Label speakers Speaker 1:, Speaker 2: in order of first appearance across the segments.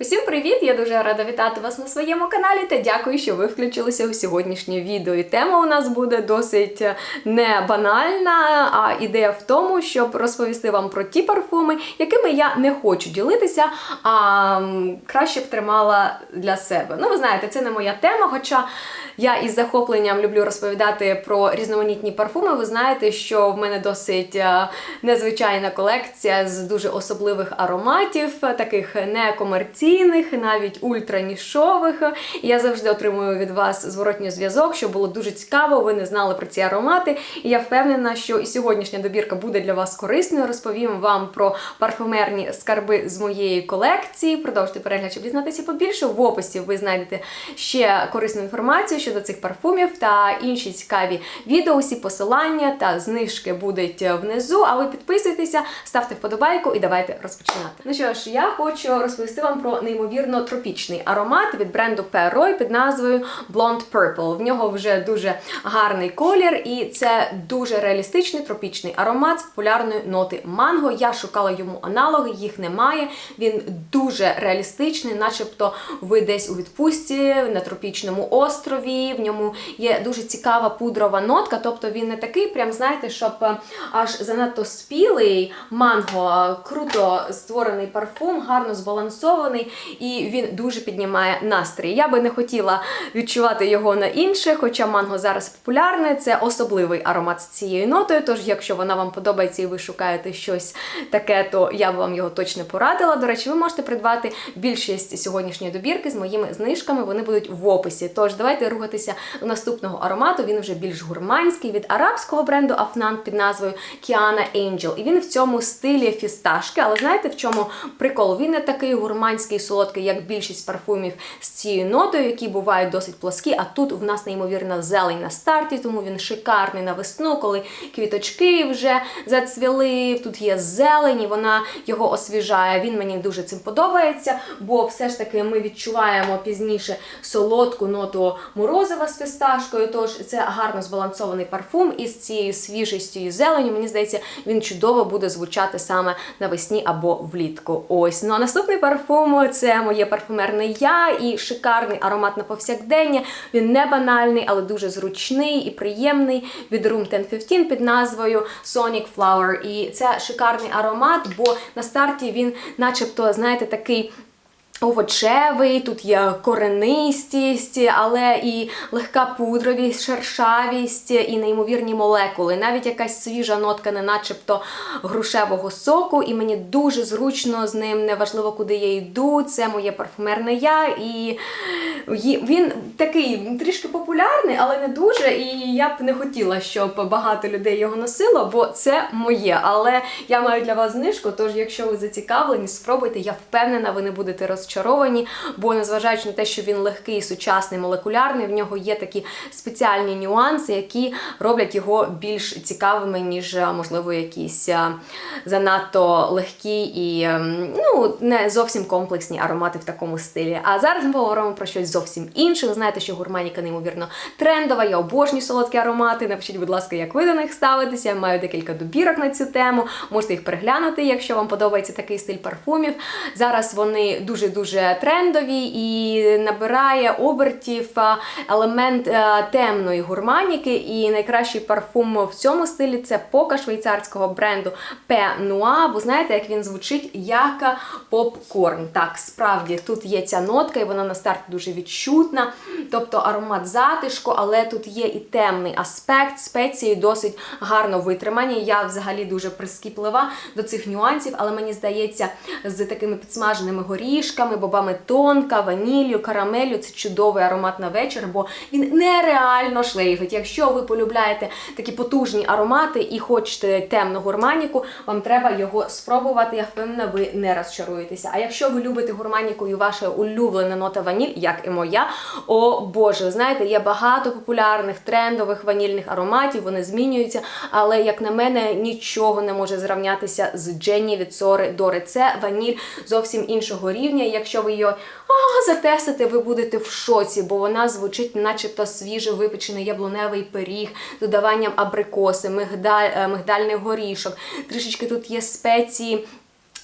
Speaker 1: Усім привіт! Я дуже рада вітати вас на своєму каналі та дякую, що ви включилися у сьогоднішнє відео. І тема у нас буде досить не банальна, а ідея в тому, щоб розповісти вам про ті парфуми, якими я не хочу ділитися, а краще б тримала для себе. Ну, ви знаєте, це не моя тема, хоча я із захопленням люблю розповідати про різноманітні парфуми. Ви знаєте, що в мене досить е, незвичайна колекція з дуже особливих ароматів, е, таких некомерційних, навіть ультранішових. Я завжди отримую від вас зворотній зв'язок, що було дуже цікаво. Ви не знали про ці аромати. І я впевнена, що і сьогоднішня добірка буде для вас корисною. Розповім вам про парфумерні скарби з моєї колекції. Продовжуйте перегляд, щоб дізнатися побільше. В описі ви знайдете ще корисну інформацію щодо цих парфумів та інші цікаві відео. Усі посилання та знижки будуть внизу. А ви підписуйтеся, ставте вподобайку і давайте розпочинати. Ну що ж, я хочу розповісти вам про неймовірно тропічний аромат від бренду Perroy під назвою Blonde Purple. В нього вже дуже гарний колір, і це дуже реалістичний тропічний аромат з популярної ноти манго. Я шукала йому аналоги, їх немає. Він дуже реалістичний, начебто ви десь у відпустці на тропічному острові. В ньому є дуже цікава пудрова нотка, тобто він не такий, прям знаєте, щоб е, аж занадто спілий манго, круто створений парфум, гарно збалансований, і він дуже піднімає настрій. Я би не хотіла відчувати його на інших, хоча манго зараз популярне, це особливий аромат з цією нотою. Тож, якщо вона вам подобається і ви шукаєте щось таке, то я б вам його точно порадила. До речі, ви можете придбати більшість сьогоднішньої добірки з моїми знижками. Вони будуть в описі. Тож давайте рухатися до наступного аромату. Він вже більш гурманський від арабського бренду Afnan під назвою Kiana Angel. І він в цьому стилі фісташки. Але знаєте в чому прикол? Він не такий гурманський солодкий, як більшість парфумів з цією нотою, які бувають досить плоскі. А тут в нас неймовірна зелень на старті, тому він шикарний на весну, коли квіточки вже зацвіли. Тут є зелень, і вона його освіжає. Він мені дуже цим подобається, бо все ж таки ми відчуваємо пізніше солодку ноту морозива з фісташкою. Тож це гарно збалансований парфум із цією свіжістю і зеленю. Мені здається, він чудово буде звучати саме навесні або влітку. Ось ну а наступний парфум це моє парфумерне я і шикарний аромат на повсякдення. Він не банальний, але дуже зручний і приємний від Room 1015 під назвою Sonic Flower. І це шикарний аромат, бо на старті він, начебто, знаєте, такий. Овочевий, тут є коренистість, але і легка пудровість, шершавість і неймовірні молекули. Навіть якась свіжа нотка, не начебто грушевого соку, і мені дуже зручно з ним, неважливо, куди я йду. Це моє парфумерне я. І він такий трішки популярний, але не дуже. І я б не хотіла, щоб багато людей його носило, бо це моє. Але я маю для вас знижку, тож якщо ви зацікавлені, спробуйте, я впевнена, ви не будете розчаровані, бо незважаючи на те, що він легкий, сучасний, молекулярний, в нього є такі спеціальні нюанси, які роблять його більш цікавими, ніж можливо якісь занадто легкі і ем, ну не зовсім комплексні аромати в такому стилі. А зараз ми поговоримо про щось зовсім інше. Ви знаєте, що гурманіка неймовірно трендова. Я обожнюю солодкі аромати. Напишіть, будь ласка, як ви до них ставитеся. Я маю декілька добірок на цю тему. Можете їх переглянути, якщо вам подобається такий стиль парфумів. Зараз вони дуже дуже трендові і набирає обертів елемент е, темної гурманіки. І найкращий парфум в цьому стилі це пока швейцарського бренду P Noir. Ви знаєте, як він звучить як попкорн. Так, справді тут є ця нотка, і вона на старті дуже відчутна. Тобто аромат затишку, але тут є і темний аспект. Спеції досить гарно витримані. Я взагалі дуже прискіплива до цих нюансів, але мені здається, з такими підсмаженими горішками, бобами тонка, ваніллю, карамеллю це чудовий аромат на вечір, бо він нереально шлейфить. Якщо ви полюбляєте такі потужні аромати і хочете темну гурманіку, вам треба його спробувати. Я впевнена, ви не розчаруєтеся. А якщо ви любите гурманіку і ваша улюблена нота ваніль, як і моя, о Боже, знаєте, є багато популярних трендових ванільних ароматів, вони змінюються, але як на мене, нічого не може зрівнятися з Дженні від Сори Дори. Це ваніль зовсім іншого рівня. Якщо ви її а, затестите, ви будете в шоці, бо вона звучить, начебто свіже випечений яблуневий пиріг, з додаванням абрикоси, мигдаль, мигдальний горішок. Трішечки тут є спеції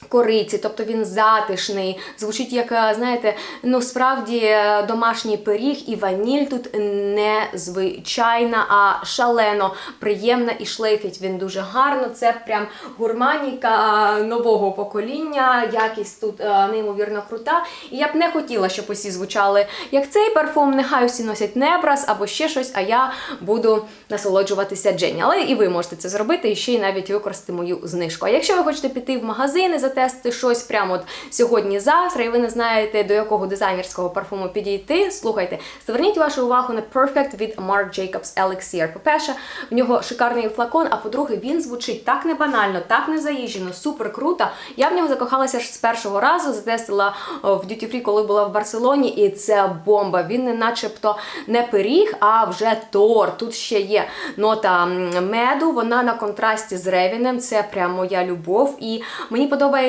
Speaker 1: Кориці, тобто він затишний, звучить як, е, знаєте, ну справді е, домашній пиріг, і ваніль тут не звичайна, а шалено приємна і шлейфить він дуже гарно. Це прям гурманіка е, нового покоління, якість тут неймовірно крута. І я б не хотіла, щоб усі звучали як цей парфум. Нехай усі носять Небрас або ще щось, а я буду насолоджуватися Дженні. Але і ви можете це зробити і ще й навіть використати мою знижку. А якщо ви хочете піти в магазин і затестити щось прямо от сьогодні-завтра, і ви не знаєте, до якого дизайнерського парфуму підійти, слухайте, зверніть вашу увагу на Perfect від Marc Jacobs Elixir. По-перше, в нього шикарний флакон, а по-друге, він звучить так не банально, так не заїжджено, супер круто. Я в нього закохалася ж з першого разу, затестила в Duty Free, коли була в Барселоні, і це бомба. Він не начебто не пиріг, а вже торт. Тут ще є нота меду, вона на контрасті з ревінем. Це прям моя любов. І мені подобається,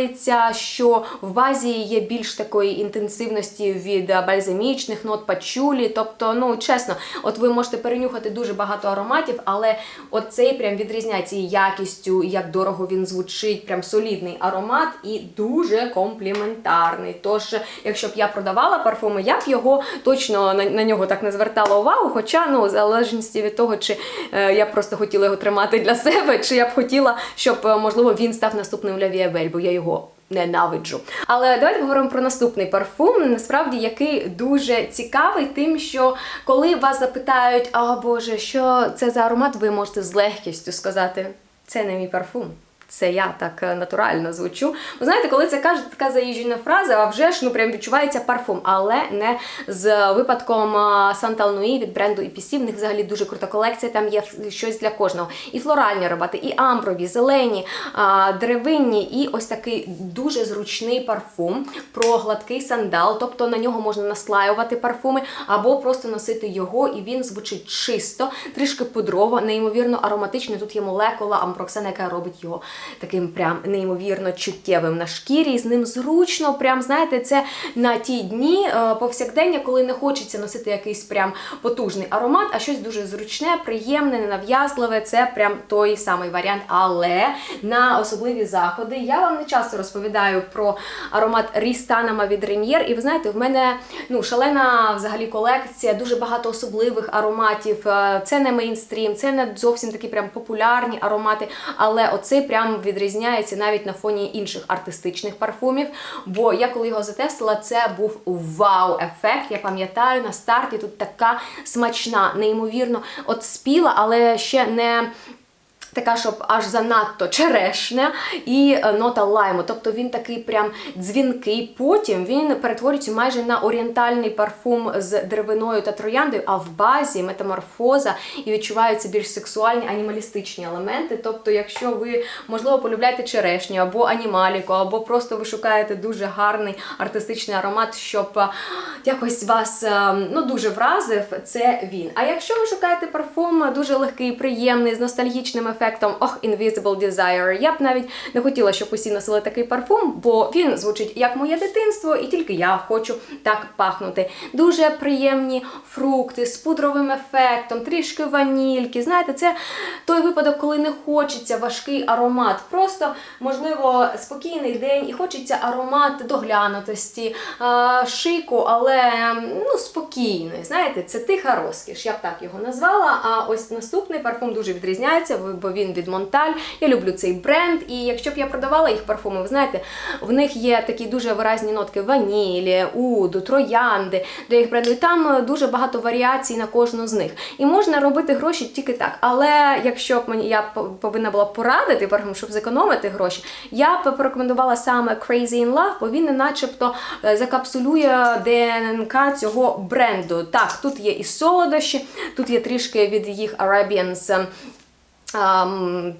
Speaker 1: що в базі є більш такої інтенсивності від бальзамічних нот, пачулі. Тобто, ну чесно, от ви можете перенюхати дуже багато ароматів, але от цей прям відрізняється якістю, як дорого він звучить, прям солідний аромат і дуже компліментарний. Тож, якщо б я продавала парфуми, я б його точно на, на нього так не звертала увагу. Хоча, ну, в залежності від того, чи е, я просто хотіла його тримати для себе, чи я б хотіла, щоб е, можливо він став наступним Лавіабель, бо я його. Ненавиджу. Але давайте поговоримо про наступний парфум, насправді який дуже цікавий, тим, що коли вас запитають, а Боже, що це за аромат, ви можете з легкістю сказати, це не мій парфум. Це я так е, натурально звучу. Ви знаєте, коли це каже така заїжджена фраза, а вже ж ну прям відчувається парфум, але не з випадком Санта Нуї від бренду EPC. В них взагалі дуже крута колекція. Там є щось для кожного. І флоральні роботи, і амброві, зелені, деревинні, і ось такий дуже зручний парфум про гладкий сандал. Тобто на нього можна наслаювати парфуми або просто носити його, і він звучить чисто, трішки пудрово, неймовірно ароматично. Тут є молекула ампроксана, яка робить його таким прям неймовірно чуттєвим на шкірі. І з ним зручно, прям знаєте, це на ті дні е, повсякдення, коли не хочеться носити якийсь прям потужний аромат, а щось дуже зручне, приємне, ненав'язливе. Це прям той самий варіант. Але на особливі заходи я вам не часто розповідаю про аромат Рістанама від Рем'єр. І ви знаєте, в мене ну шалена взагалі колекція, дуже багато особливих ароматів. Е, Це не мейнстрім, це не зовсім такі прям популярні аромати, але оцей прям відрізняється навіть на фоні інших артистичних парфумів. Бо я коли його затестила, це був вау-ефект. Я пам'ятаю, на старті тут така смачна, неймовірно от спіла, але ще не. Така, щоб аж занадто черешня і е, нота лайму. Тобто він такий прям дзвінкий. Потім він перетворюється майже на орієнтальний парфум з деревиною та трояндою, а в базі метаморфоза і відчуваються більш сексуальні анімалістичні елементи. Тобто, якщо ви, можливо, полюбляєте черешню або анімаліку, або просто ви шукаєте дуже гарний артистичний аромат, щоб е, якось вас е, ну, дуже вразив, це він. А якщо ви шукаєте парфум дуже легкий, приємний, з ностальгічним ефектом, ох, Invisible Desire, я б навіть не хотіла, щоб усі носили такий парфум, бо він звучить як моє дитинство, і тільки я хочу так пахнути. Дуже приємні фрукти з пудровим ефектом, трішки ванільки. Знаєте, це той випадок, коли не хочеться важкий аромат. Просто, можливо, спокійний день і хочеться аромат доглянутості, шику, але ну, спокійний. Знаєте, це тиха розкіш. Я б так його назвала. А ось наступний парфум дуже відрізняється, бо він від Монталь. Я люблю цей бренд. І якщо б я продавала їх парфуми, ви знаєте, в них є такі дуже виразні нотки ванілі, уду, троянди для їх бренду. Там дуже багато варіацій на кожну з них. І можна робити гроші тільки так. Але якщо б мені я повинна була порадити парфум, щоб зекономити гроші, я б порекомендувала саме Crazy in Love, бо він не начебто е, закапсулює ДНК цього бренду. Так, тут є і солодощі, тут є трішки від їх Arabians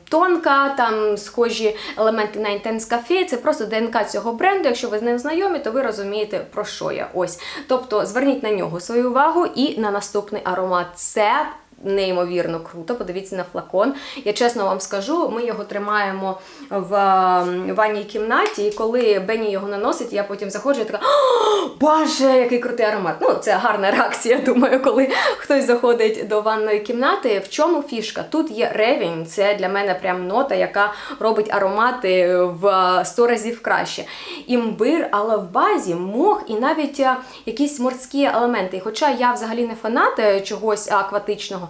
Speaker 1: Тонка, там схожі елементи на Intense Cafe, це просто ДНК цього бренду. Якщо ви з ним знайомі, то ви розумієте, про що я. Ось. Тобто зверніть на нього свою увагу і на наступний аромат. Це неймовірно круто. Подивіться на флакон. Я чесно вам скажу, ми його тримаємо в ем, ванній кімнаті, і коли Бенні його наносить, я потім заходжу і така «О, Боже, який крутий аромат. Ну, це гарна реакція, думаю, коли хтось заходить до ванної кімнати. В чому фішка? Тут є ревінь, це для мене прям нота, яка робить аромати в 100 разів краще. Імбир, але в базі мох і навіть е, якісь морські елементи. Хоча я взагалі не фанат е, чогось акватичного,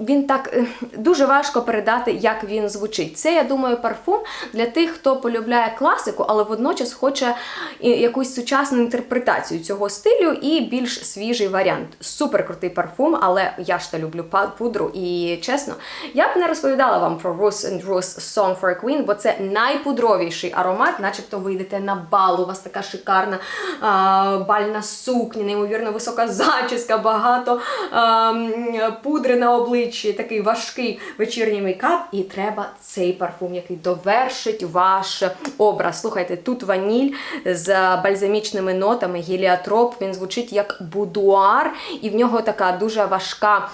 Speaker 1: він так е, дуже важко передати, як він звучить. Це, я думаю, парфум для тих, хто полюбляє класику, але водночас хоче якусь сучасну інтерпретацію цього стилю і більш свіжий варіант. Супер крутий парфум, але я ж та люблю пудру. І чесно, я б не розповідала вам про Rose and Rose Song for a Queen, бо це найпудровіший аромат, начебто ви йдете на бал, у вас така шикарна а, бальна сукня, неймовірно висока зачіска, багато а, пудри на обличчі, такий важкий вечірній мейкап, і треба цей парфум, який довершить ваш образ. Слухайте, тут ваніль з бальзамічними нотами, гіліатроп, він звучить як будуар, і в нього така дуже важка.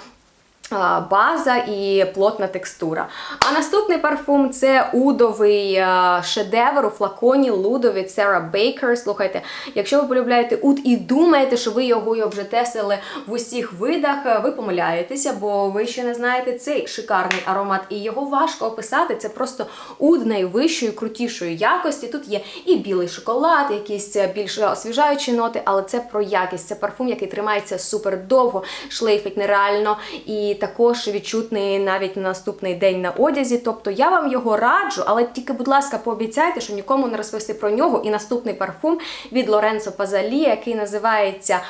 Speaker 1: А, База і плотна текстура. А наступний парфум це удовий шедевр у флаконі Лудо від Sarah Baker. Слухайте, якщо ви полюбляєте уд і думаєте, що ви його вже тестили в усіх видах, ви помиляєтеся, бо ви ще не знаєте цей шикарний аромат, і його важко описати. Це просто уд найвищої, крутішої якості. Тут є і білий шоколад, якісь е, більш освіжаючі ноти, але це про якість. Це парфум, який тримається супер довго, шлейфить нереально і також відчутний навіть на наступний день на одязі. Тобто я вам його раджу, але тільки, будь ласка, пообіцяйте, що нікому не розповісти про нього. І наступний парфум від Лоренцо Пазалі, який називається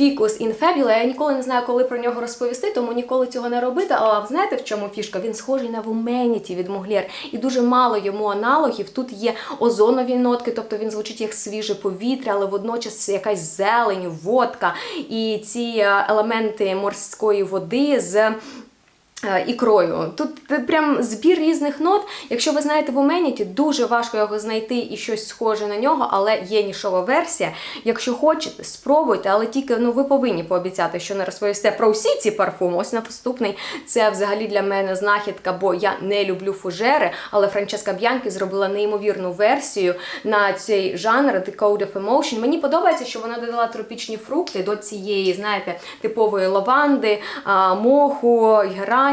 Speaker 1: in Fabula. Я ніколи не знаю, коли про нього розповісти, тому ніколи цього не робити. Але знаєте, в чому фішка? Він схожий на Womanity від Муглєр. І дуже мало йому аналогів. Тут є озонові нотки, тобто він звучить як свіже повітря, але водночас якась зелень, водка і ці е, елементи морської води з. Е, Ікрою. Тут е, прям збір різних нот. Якщо ви знаєте в Humanity, дуже важко його знайти і щось схоже на нього, але є нішова версія. Якщо хочете, спробуйте, але тільки ну ви повинні пообіцяти, що не розповісте про всі ці парфуми. Ось наступний це взагалі для мене знахідка, бо я не люблю фужери, але Франческа Б'янки зробила неймовірну версію на цей жанр The Code of Emotion. Мені подобається, що вона додала тропічні фрукти до цієї, знаєте, типової лаванди, моху,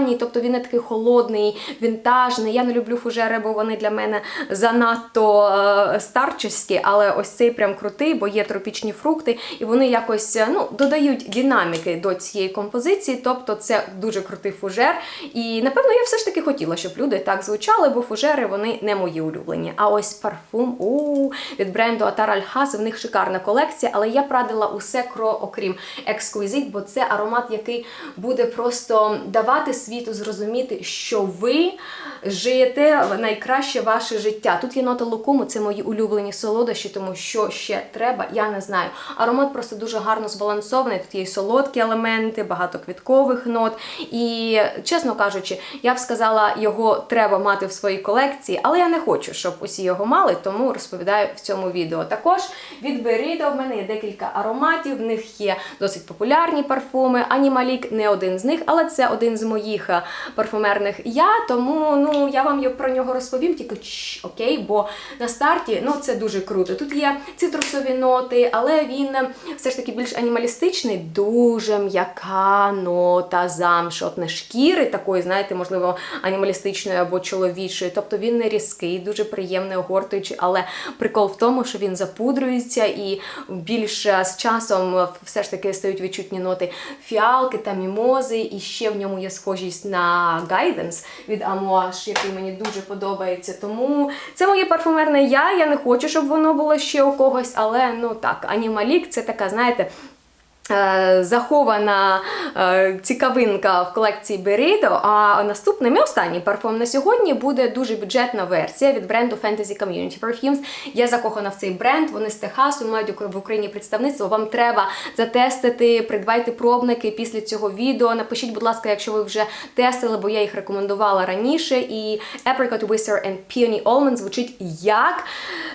Speaker 1: герані. Тобто він не такий холодний, вінтажний. Я не люблю фужери, бо вони для мене занадто е, старчеські, але ось цей прям крутий, бо є тропічні фрукти, і вони якось е, ну, додають динаміки до цієї композиції. Тобто це дуже крутий фужер. І напевно я все ж таки хотіла, щоб люди так звучали, бо фужери вони не мої улюблені. А ось парфум у від бренду Atar Alhaz, в них шикарна колекція, але я прадила усе кро, окрім Exquisite, бо це аромат, який буде просто давати світу зрозуміти, що ви живете найкраще ваше життя. Тут є нота лукуму, це мої улюблені солодощі, тому що ще треба, я не знаю. Аромат просто дуже гарно збалансований. Тут є солодкі елементи, багато квіткових нот. І, чесно кажучи, я б сказала, його треба мати в своїй колекції, але я не хочу, щоб усі його мали, тому розповідаю в цьому відео. Також від Берідо в мене є декілька ароматів, в них є досить популярні парфуми. Анімалік не один з них, але це один з моїх е, парфумерних я, тому ну я вам про нього розповім, тільки чш, окей, бо на старті ну це дуже круто. Тут є цитрусові ноти, але він е, все ж таки більш анімалістичний, дуже м'яка нота замшу, от не шкіри такої, знаєте, можливо, анімалістичної або чоловічої. Тобто він не різкий, дуже приємний, огортуючий, але прикол в тому, що він запудрюється і більш е, з часом все ж таки стають відчутні ноти фіалки та мімози, і ще в ньому є схожість на Guidance від Amouage, який мені дуже подобається. Тому це моє парфумерне я. Я не хочу, щоб воно було ще у когось, але ну так, Анімалік це така, знаєте. Е, Захована е, цікавинка в колекції Берідо. А наступний, мій останній парфум на сьогодні буде дуже бюджетна версія від бренду Fantasy Community Perfumes. Я закохана в цей бренд. Вони з Техасу мають в Україні представництво. Вам треба затестити, придбайте пробники після цього відео. Напишіть, будь ласка, якщо ви вже тестили, бо я їх рекомендувала раніше. І Apricot Whisper and Peony Almond звучить як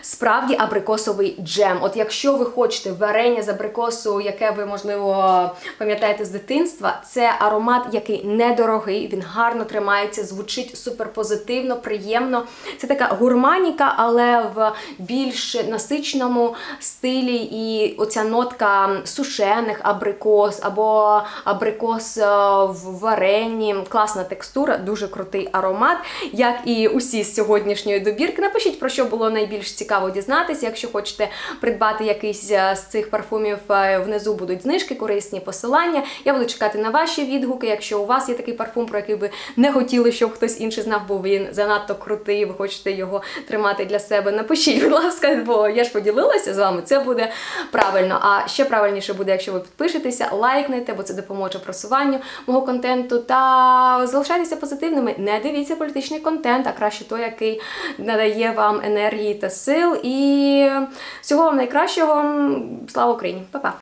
Speaker 1: справді абрикосовий джем. От якщо ви хочете варення з абрикосу, яке ви можливо, пам'ятаєте з дитинства. Це аромат, який недорогий, він гарно тримається, звучить суперпозитивно, приємно. Це така гурманіка, але в більш насиченому стилі. І оця нотка сушених абрикос або абрикос е, в варенні. Класна текстура, дуже крутий аромат, як і усі з сьогоднішньої добірки. Напишіть про що було найбільш цікаво дізнатися. Якщо хочете придбати якийсь е, з цих парфумів, е, внизу будуть знижки, корисні посилання. Я буду чекати на ваші відгуки. Якщо у вас є такий парфум, про який ви не хотіли, щоб хтось інший знав, бо він занадто крутий, ви хочете його тримати для себе. Напишіть, будь ласка, бо я ж поділилася з вами. Це буде правильно. А ще правильніше буде, якщо ви підпишетеся, лайкнете, бо це допоможе просуванню мого контенту. Та залишайтеся позитивними. Не дивіться політичний контент, а краще той, який надає вам енергії та сил. І всього вам найкращого. Слава Україні! Па-па!